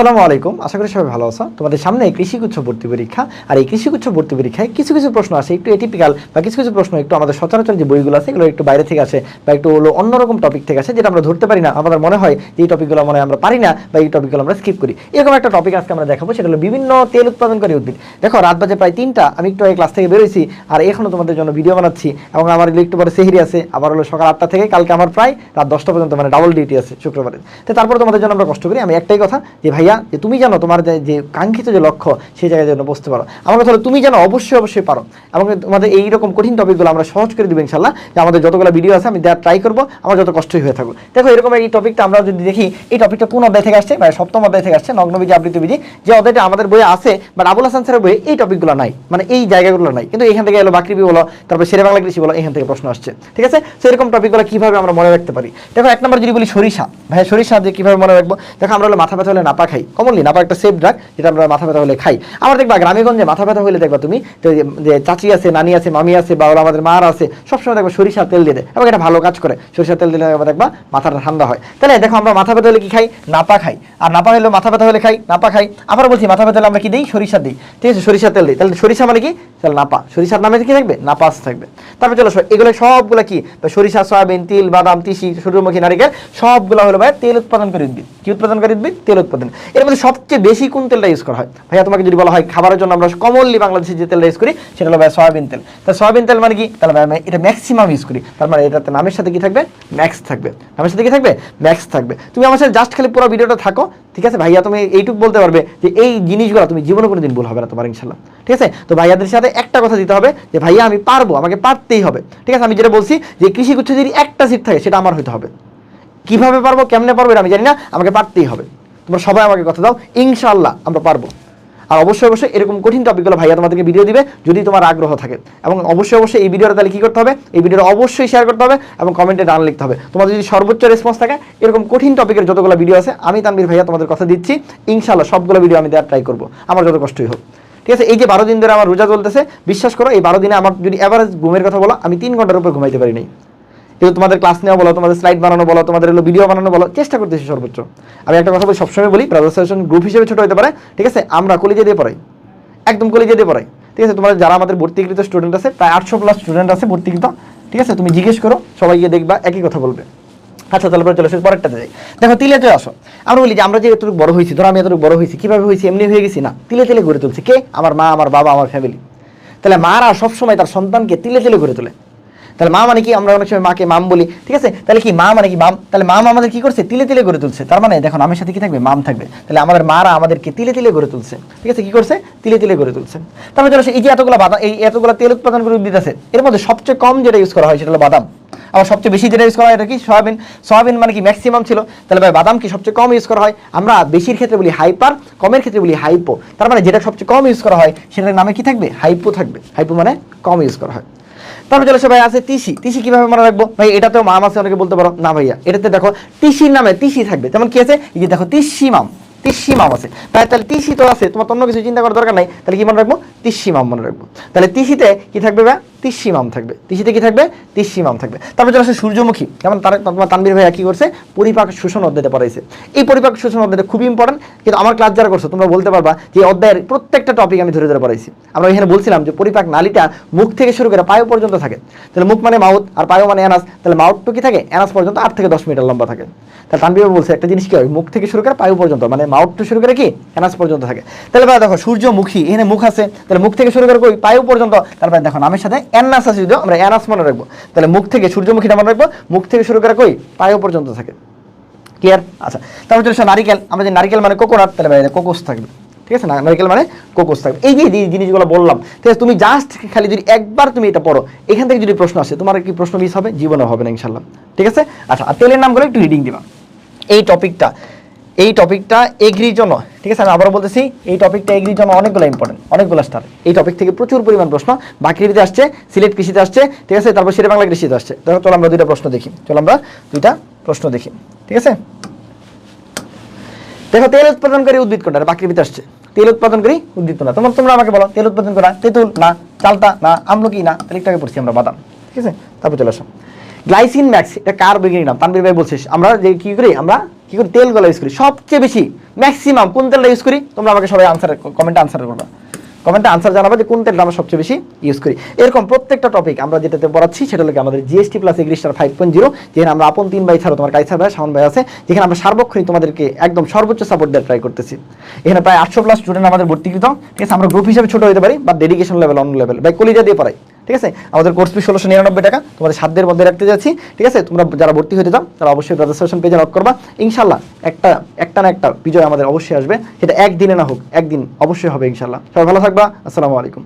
আসসালামু আলাইকুম। আশা করি সবাই ভালো আছো। তোমাদের সামনে কৃষিগুচ্ছ ভর্তি পরীক্ষা। আর এই কৃষিগুচ্ছ ভর্তি পরীক্ষায় কিছু কিছু প্রশ্ন আছে একটু এটিপিক্যাল বা কিছু কিছু প্রশ্ন একটু আমাদের সচরাচর যে বইগুলো আছে, এগুলো একটু বাইরে থেকে আসে বা একটু হলো অন্যরকম টপিক থেকে আসে, যেটা আমরা ধরতে পারি না। আমাদের মনে হয় যে এই টপিকগুলো মনে আমরা পারি না বা এই টপিকগুলো আমরা স্কিপ করি। এরকম একটা টপিক আজকে আমরা দেখাবো, সেটা হলো বিভিন্ন তেল উৎপাদনকারী উদ্ভিদ। দেখো, রাত বাজে প্রায় তিনটা, আমি একটু ক্লাস থেকে বেরোইছি, আর এখনও তোমাদের জন্য ভিডিও বানাচ্ছি, এবং আমার একটু পরে সেহিরি আছে। আবার হলো সকাল আটটা থেকে, কালকে আমার প্রায় রাত দশটা পর্যন্ত মানে ডাবল ডিউটি আছে শুক্রবারে। তো তারপরে তোমাদের জন্য আমরা কষ্ট করি, আমি একটাই কথা, যে ভাইয়া যে তুমি জানো তোমার যে- কাঙ্ক্ষিত যে লক্ষ্য, সেই জায়গায় যেন বসতে পারো। আমার কথা হলো, তুমি যেন অবশ্যই অবশ্যই পারো। এবং তোমাদের এইরকম কঠিন টপিকগুলো আমরা সহজ করে দেবো, ইনশাল্লাহ। যে আমাদের যতগুলো ভিডিও আছে, আমি দেওয়ার ট্রাই করব, আমার যত কষ্টই হয়ে থাকুক। দেখো, এরকম এই টপিকটা আমরা যদি দেখি, এই টপিকটা কোন অধ্যায় থেকে আসছে? মানে সপ্তম অধ্যায় থেকে আসছে নগ্নবিধি আবৃত্তিবিধি যে অধ্যায়টা আমাদের বইয়ে আছে বাট আবুল হাসান স্যারের বইয়ে এই টপিকগুলো নাই। মানে এই জায়গাগুলো নাই। কিন্তু এখান থেকে এলো বাকৃবি বলো, তারপর শেরে বাংলা কৃষি বলো, এখান থেকে প্রশ্ন আসছে। ঠিক আছে? তো এরকম টপিকগুলো কীভাবে আমরা মনে রাখতে পারি? দেখো, এক নম্বর যদি বলি সরিষা। ভাই সরিষা যে কীভাবে মনে রাখব? দেখো, আমরা হলো মাথা ব্যথা হলে নাপা খাই। কমনলি নাপা একটা সেফ ড্রাগ যেটা আমরা মাথা ব্যথা হলে খাই। আমার দেখবা, গ্রামেগঞ্জে মাথা ব্যথা হলে দেখবা তুমি, যে- চাচি আছে, নানি আছে, মামি আছে, বা আমাদের মার আছে, সবসময় দেখবা সরিষা তেল দিয়ে দেয় এবং এটা ভালো কাজ করে। সরিষা তেল দিলে দেখবা মাথাটা ঠান্ডা হয়। তাহলে দেখো, আমরা মাথা ব্যথা হলে কি খাই? নাপা খাই। আর নাপা হলে মাথা ব্যথা হলে খাই, নাপা খাই। আবার বলছি, মাথা ব্যথা হলে আমরা কি দিই? সরিষা দিই। ঠিক আছে সরিষা তেল দিই। তাহলে সরিষা মানে কি? তাহলে নাপা। সরিষার নামে কি থাকবে? নাপাস থাকবে। তারপর চলো এগুলো সবগুলো কি? সরিষা, সয়াবিন, তিল, বাদাম, তিসি, সূর্যমুখী নারিকেল, সবগুলো হলো ভাই তেল উৎপাদনকারী উদ্ভিদ। কি উৎপাদনকারী উদ্ভিদ? তেল উৎপাদন। এর মধ্যে সবচেয়ে বেশি কোন তেলটা ইউজ করা হয়? ভাইয়া, তোমাকে যদি বলা হয় খাবারের জন্য আমরা কমনলি বাংলাদেশে যে তেলটা ইউজ করি, সেটা হলো ভাই সয়াবিন তেল। তা সয়াবিন তেল মানে কি? তাহলে ভাই আমি এটা ম্যাক্সিমাম ইউজ করি। তার মানে এটাতে নামের সাথে কি থাকবে? ম্যাক্স থাকবে। নামের সাথে কি থাকবে? ম্যাক্স থাকবে। তুমি আমার সাথে জাস্ট খালি পুরো ভিডিওটা থাকো, ঠিক আছে? ভাইয়া, তুমি এইটুকু বলতে পারবে যে এই জিনিসগুলো তুমি জীবনে কোনো দিন ভুল হবে না তোমার ইনশাল্লাহ ঠিক আছে? তো ভাইয়াদের সাথে একটা কথা দিতে হবে যে, ভাইয়া, আমি পারব, আমাকে পারতেই হবে। ঠিক আছে? আমি যেটা বলছি যে কৃষি গুচ্ছ যদি একটা সিট থাকে, সেটা আমার হইতে হবে। কীভাবে পারব, কেমনে পারব, এটা আমি জানি না, আমাকে পারতেই হবে। তোমরা সবাই আমাকে কথা দাও ইনশাল্লাহ আমরা পারব। আর অবশ্যই অবশ্যই এরকম কঠিন টপিকগুলো ভাইয়া তোমাদেরকে ভিডিও দিবে যদি তোমার আগ্রহ থাকে। এবং অবশ্যই অবশ্যই এই ভিডিওটা তাহলে কী করতে হবে? এই ভিডিওটা অবশ্যই শেয়ার করতে হবে এবং কমেন্টে ডান লিখতে হবে। তোমাদের যদি সর্বোচ্চ রেসপন্স থাকে, এরকম কঠিন টপিকের যতগুলো ভিডিও আছে, আমি তানবীর ভাইয়া তোমাদের কথা দিচ্ছি। ইনশাল্লাহ সবগুলো ভিডিও আমি দেওয়ার ট্রাই করব। আমার যত কষ্টই হোক। ঠিক আছে, এই যে বারো দিন ধরে আমার রোজা চলতেছে, বিশ্বাস করো, এই বারো দিনে আমার যদি অ্যাভারেজ ঘুমের কথা বলো, আমি তিন ঘণ্টার উপর ঘুমাইতে পারি নাই। কিন্তু তোমাদের ক্লাস নেওয়া বলো, তোমাদের স্লাইড বানানো বলো, তোমাদের হলো ভিডিও বানানো বলো, চেষ্টা করতেছি সর্বোচ্চ। আমি একটা কথা বলি, সবসময় বলি ব্রাদার গ্রুপ হিসেবে ছোট হতে পারে, ঠিক আছে? আমরা কলেজে দিয়ে পড়াই, একদম কলেজে দিয়ে পড়াই, ঠিক আছে? তোমাদের যারা আমাদের ভর্তিকৃত স্টুডেন্ট আছে, প্রায় আটশো প্লাস স্টুডেন্ট আছে ভর্তিকৃত, ঠিক আছে? তুমি জিজ্ঞেস করো সবাইকে দেখবা, একই কথা বলবে। আচ্ছা তাহলে চলে এসে পরেরটাতে যাই দেখো তিলেতে আসো। আমরা বলি যে, আমরা যে এতটুকু বড় হয়েছি, ধরো আমি এতটুকু বড় হয়েছি, কীভাবে হয়েছি, এমনি হয়ে গেছি? না, তিলে তিলে গড়ে তুলছে। কে? আমার মা, আমার বাবা, আমার ফ্যামিলি তাহলে মারা সবসময় তার সন্তানকে তিলে তিলে গড়ে তোলে। তাহলে মা মানে কি? আমরা অনেক সময় মাকে মাম বলি, ঠিক আছে? তাহলে কি মা মানে কি মাম? তাহলে মাম আমাদের কি করছে? তিলে তিলে গড়ে তুলছে। তার মানে দেখো নামের সাথে কি থাকবে? মাম থাকবে। তাহলে আমাদের মারা আমাদেরকে তিলে তিলে গড়ে তুলছে। ঠিক আছে? কি করছে? তিলে তিলে গড়ে তুলছে। তারপরে চলো এই যে এতগুলো বাদাম, এই এতগুলো তেল উৎপাদন করে উদ্ভিদ আছে, এর মধ্যে সবচেয়ে কম যেটা ইউজ করা হয় সেটা হলো বাদাম। আবার সবচেয়ে বেশি যেটা ইউজ করা হয় এটা কি? সয়াবিন। সয়াবিন মানে কি? ম্যাক্সিমাম ছিল। তাহলে ভাই, বাদাম কি সবচেয়ে কম ইউজ করা হয়? আমরা বেশির ক্ষেত্রে বলি হাইপার কমের ক্ষেত্রে বলি হাইপো তার মানে যেটা সবচেয়ে কম ইউজ করা হয়, সেটার নামে কি থাকবে? হাইপো থাকবে। হাইপো মানে কম ইউজ করা হয়। তারপরে চলে ভাই, আছে তিসি। তিসি কীভাবে মনে রাখব ভাই, এটা তো মাম আছে, অনেকে বলতে পারো। না, ভাইয়া, এটাতে দেখো, তিসির নামে তিসি থাকবে। যেমন কি আছে? এই দেখো, তিসি মাম। তিসি মাম আছে। তাই তাহলে তিসি তো আছে, তোমার অন্য কিছু চিন্তা করার দরকার নাই, তাহলে কি মনে রাখব? তিসি মাম মনে রাখব। তাহলে তিসিতে কি থাকবে ভাই তিসি মাম থাকবে। তিসিতে কি থাকবে? তিসি মাম থাকবে। তারপরে চলে আসে সূর্যমুখী। যেমন তার, তোমার তানবীর ভাইয়া কি করছে? পরিপাক শোষণ অধ্যায়টা পড়াইছে। এই পরিপাক শোষণ অধ্যায়টা খুবই ইম্পর্টেন্ট কিন্তু আমার ক্লাস যারা করছ, তোমরা বলতে পারবা যে অধ্যায়ের প্রত্যেকটা টপিক আমি ধরে ধরে পড়াইছি। আমরা এখানে বলছিলাম যে পরিপাক নালীটা মুখ থেকে শুরু করে পায়ু পর্যন্ত থাকে। তাহলে মুখ মানে মাউথ আর পায়ু মানে অ্যানাস তাহলে মাউথটু কি থাকে? অ্যানাস পর্যন্ত আট থেকে দশ মিটার লম্বা থাকে। তাহলে তানবীর বলছে, একটা জিনিস কি হয়? মুখ থেকে শুরু করে পায়ু পর্যন্ত মানে মাউথ শুরু করে কি? অ্যানাস পর্যন্ত থাকে। তাহলে ভাই দেখো, সূর্যমুখী, এখানে মুখ আছে। তাহলে মুখ থেকে শুরু করে কই? পায়ু পর্যন্ত। তারপরে দেখো, নামের সাথে অ্যানাস আছে যদিও, আমরা অ্যানাস মনে রাখব। তাহলে মুখ থেকে সূর্যমুখীটা মনে রাখব, মুখ থেকে শুরু করে কই? পায়ু পর্যন্ত থাকে। ক্লিয়ার আচ্ছা। তারপর চলে নারিকেল, আমরা যে নারিকেল মানে কোকোনাট তাহলে ভাই কোকোস থাকবে। ঠিক আছে? না, নারিকেল মানে কোকোস থাকবে। এই যে যে জিনিসগুলো বললাম, ঠিক আছে? তুমি জাস্ট খালি যদি একবার তুমি এটা পড়ো, এখান থেকে যদি প্রশ্ন আসে, তোমার কি প্রশ্ন মিস হবে? জীবনে হবে না ইনশাল্লাহ ঠিক আছে? আচ্ছা আর তেলের নামগুলো একটু রিডিং দিবা। এই টপিকটা এই টপিকটা এগ্রির জন্য, ঠিক আছে? আমি আবারও বলতেছি, এই টপিকটা এগ্রির জন্য অনেকগুলো ইম্পর্টেন্ট অনেকগুলো স্টার এই টপিক থেকে প্রচুর পরিমাণ প্রশ্ন বাকৃতিতে আসছে, সিলেট কৃষিতে আসছে, ঠিক আছে? তারপর শেরে বাংলা কৃষিতে আসছে। দেখো চলো আমরা দুইটা প্রশ্ন দেখি। চলো আমরা দুইটা প্রশ্ন দেখি, ঠিক আছে? দেখো, তেল উৎপাদনকারী উদ্ভিদ কোনটা? বাকৃতিতে আসছে। তেল উৎপাদনকারী উদ্ভিদ কোনটা? তোমার তোমরা আমাকে বলো, তেল উৎপাদন করা তেঁতুল না, চালতা না, আমলকি না? তাহলে একটু আগে পড়ছি আমরা বাদাম, ঠিক আছে? তারপর চলে আসো। গ্লাইসিন ম্যাক্স, এটা কার বিজ্ঞানী নাম? তানবীর ভাই বলছিস আমরা যে কি করি? আমরা কি করি তেলগুলো ইউজ করি? সবচেয়ে বেশি ম্যাক্সিমাম কোন তেলটা ইউজ করি? তোমরা আমাকে সবাই আনসার কমেন্টে আনসার করবা। কমেন্টে আনসার জানাব যে কোন তেলটা আমরা সবচেয়ে বেশি ইউজ করি। এরকম প্রত্যেকটা টপিক আমরা যেটাতে পড়াচ্ছি, সেটা হলো আমাদের জিএসটি প্লাস এগ্রিস্টার ফাইভ পয়েন্ট জিরো যেখানে আমরা আপন তিন ভাই ছাড়া তোমার কাইসার ভাই সামন ভাই আছে, যেখানে আমরা সার্বক্ষণিক তোমাদেরকে একদম সর্বোচ্চ সাপোর্ট দেওয়ার ট্রাই করতেছি। এখানে প্রায় আটশো প্লাস স্টুডেন্ট আমাদের ভর্তিকৃত ঠিক আছে, আমরা গ্রুপ হিসেবে ছোট হতে পারি বা ডেডিকেশন লেভেল অন্য লেভেল ভাই, কলিজা দিয়ে পড়াই। ঠিক আছে? আমাদের কোর্স ফি ষোলোশো নিরানব্বই টাকা। তোমাদের সাধ্যের মধ্যে রাখতে যাচ্ছি। ঠিক আছে? তোমরা যারা ভর্তি হতে চাও, তারা অবশ্যই রেজিস্ট্রেশন পেজে লক করবা। ইনশাল্লাহ একটা একটা না একটা বিজয় আমাদের অবশ্যই আসবে। সেটা একদিনে না হোক, একদিন অবশ্যই হবে ইনশাল্লাহ সবাই ভালো থাকবা। আসসালামু আলাইকুম।